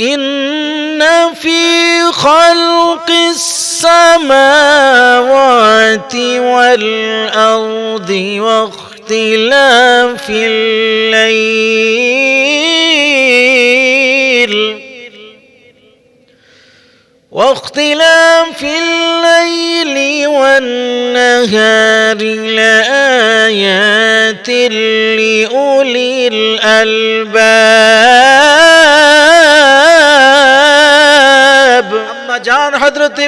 إن في خلق السماوات والأرض واختلاف الليل واختلاف الليل والنهار لآيات لأولي الألباب হজরতে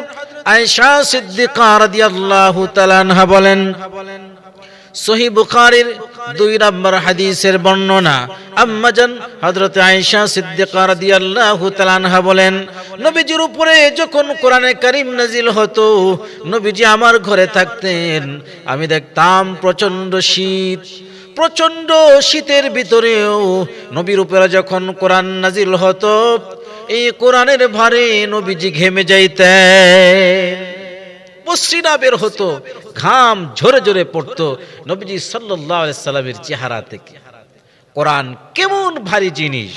আয়সা সিদ্দিকা রাদিয়াল্লাহু তাআলা আনহা বলেন, সহি বুখারির দুই নম্বর হাদিসের বর্ণনা। আম্মাজান হজরত আয়েশা সিদ্দিকা রাদিয়াল্লাহু তাআলা বলেন, নবীজির উপরে যখন কোরআনে কারীম নাজিল হতো, নবীজি আমার ঘরে থাকতেন। আমি দেখতাম প্রচণ্ড শীত প্রচণ্ড শীতের ভিতরেও নবীর উপরে যখন কোরআন নাজিল হতো এই কোরআনের ভারে নবীজি ঘেমে যাইতেন। পশ্চিনা বের হতো, ঘাম ঝরে ঝরে পড়তো নবীজি আলাইহি সাল্লামের চেহারা থেকে কোরআন কেমন ভারী জিনিস।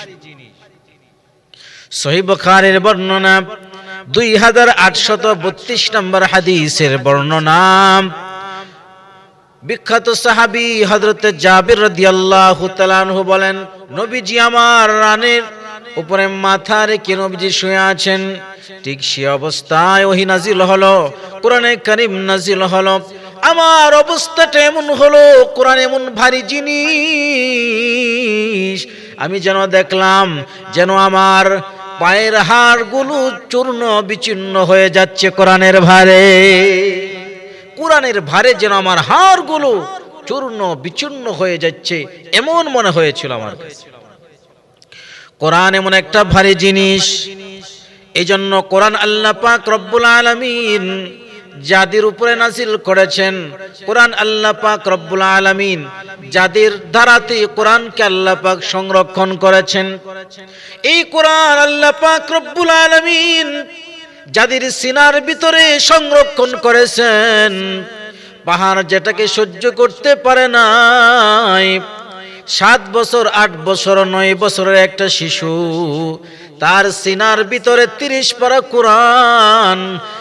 সহি বুখারীর বর্ণনা, দুই হাজার আটশত বত্রিশ নম্বর হাদিসের বর্ণনা। বিখ্যাত সাহাবী হযরত জাবির রাদিয়াল্লাহু বলেন, নবীজি আমার রানের উপরে মাথা রেখে নবীজি শুয়ে আছেন। ঠিক সে অবস্থায় ওহি নাজিল হলো, কোরআনে কারিম নাজিল হলো। আমার অবস্থাটা এমন হলো, কোরআন এমন ভারী জিনিস। আমি যেন দেখলাম, যেন আমার পায়ের হাড়গুলো চূর্ণ বিচ্ছিন্ন হয়ে যাচ্ছে কোরআনের ভারে। কোরআনের ভারে যেন আমার হাড়গুলো চূর্ণ বিচূর্ণ হয়ে যাচ্ছে, এমন মনে হয়েছিল আমার কাছে। কোরআন এমন একটা ভারী জিনিস। এই জন্য কোরআন আল্লাহ পাক রব্বুল আলামিন যাদের উপরে নাজিল করেছেন, কোরআন আল্লাহ পাক রব্বুল আলামিন যাদের দ্বারাতে কোরআনকে আল্লাহ পাক সংরক্ষণ করেছেন। এই কোরআন আল্লাহ পাক রব্বুল আলামিন যাদের সিনার ভিতরে সংরক্ষণ করেছেন, পাহাড় যেটাকে সহ্য করতে পারে নাই সাত বছর, আট বছর, নয় বছরের একটা শিশু। তার সিনার ভিতরে তিরিশ পারা কোরআন।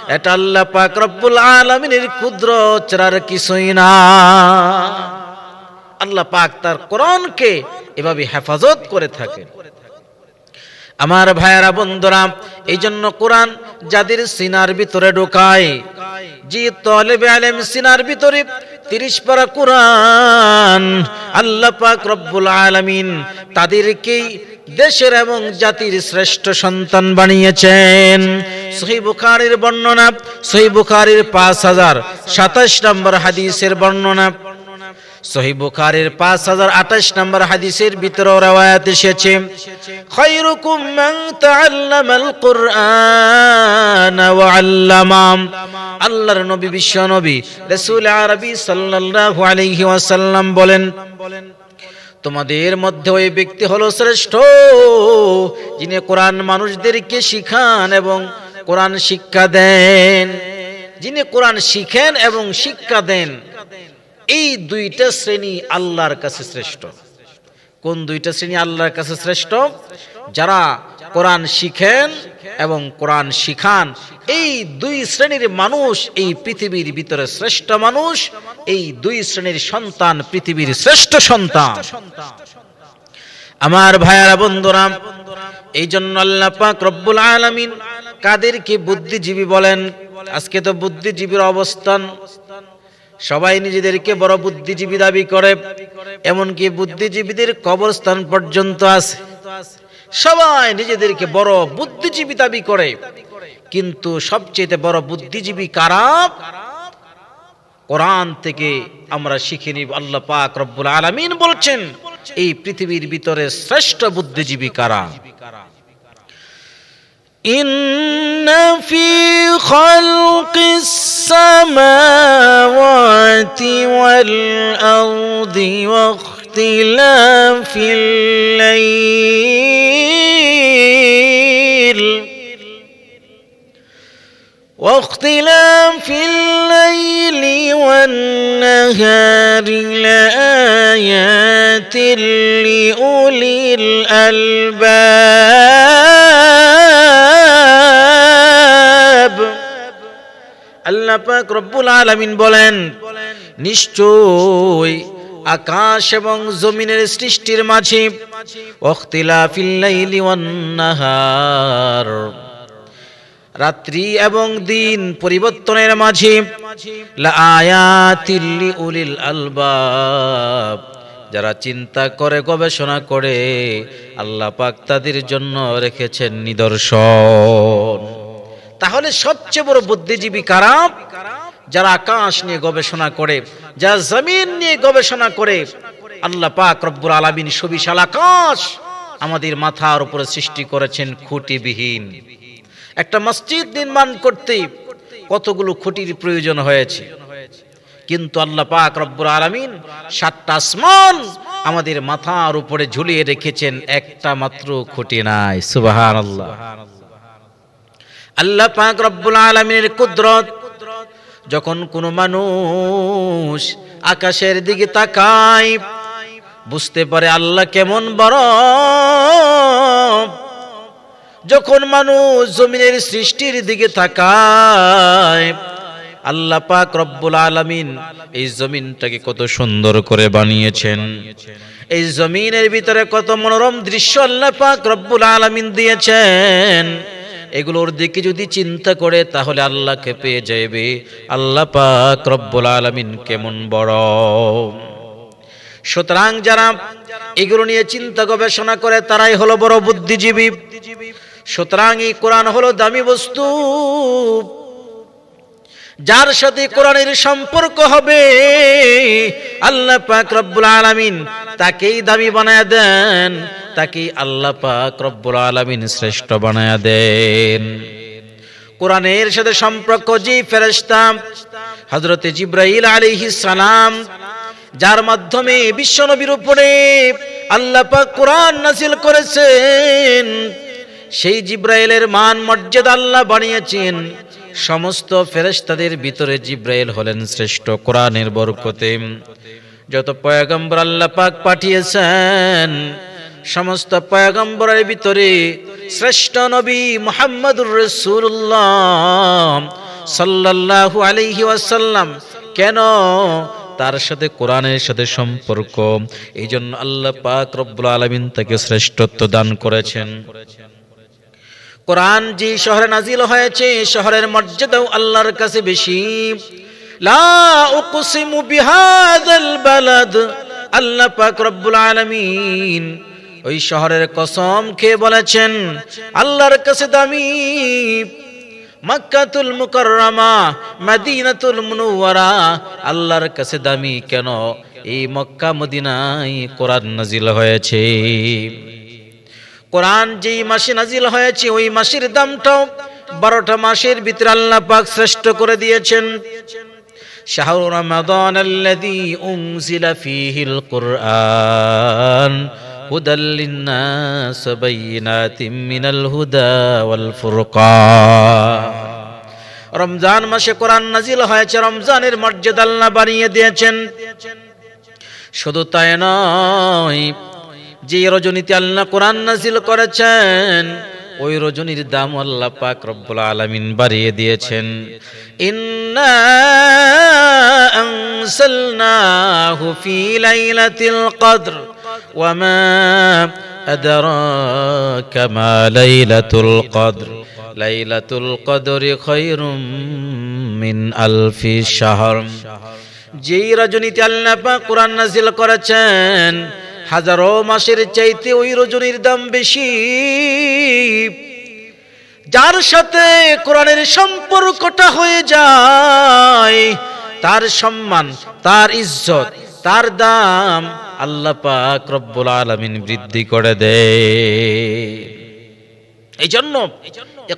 এটা আল্লাহ পাক রব্বুল আলমিনের ক্ষুদ্র চার কিছুই না। আল্লাহ পাক তার কোরআনকে এভাবে হেফাজত করে থাকেন। আমার ভাইয়ারা, বন্ধুরা এই জন্য কোরআন যাদের সিনার ভিতরে ঢোকায় জি তলেবে আলেম সিনার ভিতরে, তিরিশ পারা কোরআন, আল্লাহ পাক রব্বুল আলামিন তাদেরকেই দেশের এবং জাতির শ্রেষ্ঠ সন্তান বানিয়েছেন। সহি বুখারীর বর্ণনা, সহি বুখারীর পাঁচ হাজার সাতাশ নম্বর হাদিসের বর্ণনা। সহি বুখারীর পাঁচ হাজার আঠাশ নম্বর হাদিসের ভিতরে রাওয়ায়াত এসেছে। খৈরুকুম মান তাআল্লামাল কুরআন। ওয়া আল্লাহর নবী বিশ্ব নবী রাসূল আরবি সাল্লাল্লাহু আলাইহি ওয়াসাল্লাম বলেন, তোমাদের মধ্যে ওই ব্যক্তি হলো শ্রেষ্ঠ, যিনি কোরআন মানুষদেরকে শিখান এবং কোরআন শিক্ষা দেন। যিনি কোরআন শিখেন এবং শিক্ষা দেন, এই দুইটা শ্রেণি আল্লাহর কাছে শ্রেষ্ঠ। কোন দুইটা শ্রেণি আল্লাহর কাছে শ্রেষ্ঠ? যারা কোরআন শিখেন এবং কোরআন শিখান, এই দুই শ্রেণির মানুষ এই পৃথিবীর ভিতরে শ্রেষ্ঠ মানুষ, এই দুই শ্রেণির সন্তান পৃথিবীর শ্রেষ্ঠ সন্তান। আমার ভাইয়ারা, বন্ধুরা এই জন্য আল্লাহ পাক রব্বুল আলামিন কাদেরকে বুদ্ধিজীবী বলেন। আজকে তো বুদ্ধিজীবীর অবস্থান সবাই নিজেদেরকে বড় বুদ্ধিজীবী দাবি করে, এমনকি বুদ্ধিজীবীদের কবরস্থান পর্যন্ত আছে। সবাই নিজেদেরকে বড় বুদ্ধিজীবী দাবি করে, কিন্তু সবচেয়ে বড় বুদ্ধিজীবী কারা? কোরআন থেকে আমরা শিখে নিব, আল্লাহ পাক রব্বুল আলামিন বলছেন, এই পৃথিবীর ভিতরে শ্রেষ্ঠ বুদ্ধিজীবী কারা? ইন্না ফি খালকিস السماوات والأرض واختلاف الليل واختلاف الليل والنهار لآيات لأولي الألباب. আল্লাহ রব্বুল আলামিন বলেন, নিশ্চয় আকাশ এবং জমিনের সৃষ্টির মাঝে ওয়াখতিলাফিল লাইলি রাত্রি এবং দিন পরিবর্তনের মাঝে, লাআয়াতিল লিউলিল আলবাব, যারা চিন্তা করে, গবেষণা করে আল্লাহ পাক তাদের জন্য রেখেছেন নিদর্শন। তাহলে সবচেয়ে বড় বুদ্ধিজীবী কারা? যারা আকাশ নিয়ে গবেষণা করে, যারা জমিন নিয়ে গবেষণা করে। আল্লাহ পাক রব্বুল আলামিন সুবিশাল আকাশ আমাদের মাথার উপরে সৃষ্টি করেছেন খুঁটিবিহীন। একটা মসজিদ নির্মাণ করতে কতগুলো খুঁটির প্রয়োজন হয়েছে? কিন্তু আল্লাহ পাক রব্বুল আলামিন সাতটা আসমান আমাদের মাথার উপরে ঝুলিয়ে রেখেছেন, একটা মাত্র খুঁটি নাই। সুবহানাল্লাহ। আল্লাহ পাক রব্বুল আলামিনের কুদরত, যখন কোনো মানুষ আকাশের দিকে তাকায়, বুঝতে পারে আল্লাহ কেমন বড়। যখন মানুষ জমিনের সৃষ্টির দিকে তাকায়, আল্লাহ পাক রব্বুল আলামিন এই জমিনটাকে কত সুন্দর করে বানিয়েছেন। এই জমিনের ভিতরে কত মনোরম দৃশ্য আল্লাহ পাক রব্বুল আলামিন দিয়েছেন। এগুলোর দিকে যদি চিন্তা করে, তাহলে আল্লাহকে পেয়ে যাবে আল্লাহ পাক রব্বুল আলামিন কেমন বড়। সুতরাং যারা এগুলো নিয়ে চিন্তা গবেষণা করে, তারাই হলো বড় বুদ্ধিজীবী। সুতরাং এই কোরআন হলো দামি বস্তু। যার সাথে কোরআনের সম্পর্ক হবে, আল্লাহ পাক রব্বুল আলামিন তাকেই দামি বানায় দেন। তাকেই আল্লাহ পাক রব্বুল আলামিন শ্রেষ্ঠ বানায় দেন। কোরআনের সাথে সম্পর্ক যে ফেরেশতা হযরতে জিব্রাইল আলাইহিস সালাম, যার মাধ্যমে বিশ্বনবীর উপরে আল্লাহ পাক কোরআন নাজিল করেছেন, সেই জিব্রাইলের মান মর্যাদা আল্লাহ বানিয়েছেন। সমস্ত ফেরেশতাদের ভিতরে জিব্রাইল হলেন শ্রেষ্ঠ কোরআনের বরকতে। যত পয়গম্বর আল্লাহ পাক পাঠিয়েছেন সমস্ত পয়গম্বরের ভিতরে শ্রেষ্ঠ নবী মুহাম্মদুর রাসূলুল্লাহ সাল্লাল্লাহু আলাইহি ওয়াসাল্লাম। কেন? তার সাথে কোরআনের সাথে সম্পর্ক। এই জন্য আল্লাহ পাক রব্বুল আলামিন তাকে শ্রেষ্ঠত্ব দান করেছেন। কোরআন যে শহরে নাজিল হয়েছে শহরের মর্যাদাও আল্লাহর কাছে বেশি। লা উকসিমু বিহাদাল বালাদ। আল্লাহ পাক রব্বুল আলামিন ওই শহরের কসম খেয়ে বলেছেন? আল্লাহর কাছে দামি মক্কাতুল মুকাররমা, মদিনাতুল মুনওয়ারা। আল্লাহর কাছে দামি কেন? এই মক্কা মদিনায় কোরআন নাজিল হয়েছে। কোরআন যেই মাসে নাজিল হয়েছে, ওই মাসের দামটাও বারোটা মাসের ভিতরে আল্লাহ পাক শ্রেষ্ঠ করে দিয়েছেন। শাহরু রমাদান আল্লাযী উনজিলা ফীহিল কুরআন। হুদাল লিন্নাস বাইয়িনাতিম মিনাল হুদা ওয়াল রমজান মাসে কোরআন নাজিল হয়েছে, রমজানের মর্যাদা আল্লাহ বানিয়ে দিয়েছেন। শুধু তাই নয়, যে রজনীতে আল্লাহ কোরআন নাজিল করেছেন, ওই রজনীর দাম আল্লাহ পাক রব্বুল আলামিন বাড়িয়ে দিয়েছেন। ইন্না আনসালনাহু ফি লাইলাতিল কদর। ওয়ামা আদরাকা মা লাইলাতুল কদর লাইলাতুল কদরি খায়রুম মিন আলফি শাহর যেই রজনীতে আল্লাহ পাক কোরআন নাজিল করেছেন, হাজারো মাসের চাইতে ওই রজনীর দাম বেশি। যার সাথে কোরআনের সম্পর্কটা হয়ে যায়, তার সম্মান, তার ইজ্জত তার দাম আল্লাহ পাক রব্বুল আলামিন বৃদ্ধি করে দেয় এই জন্য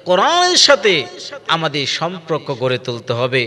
কোরআনের সাথে আমাদের সম্পর্ক গড়ে তুলতে হবে।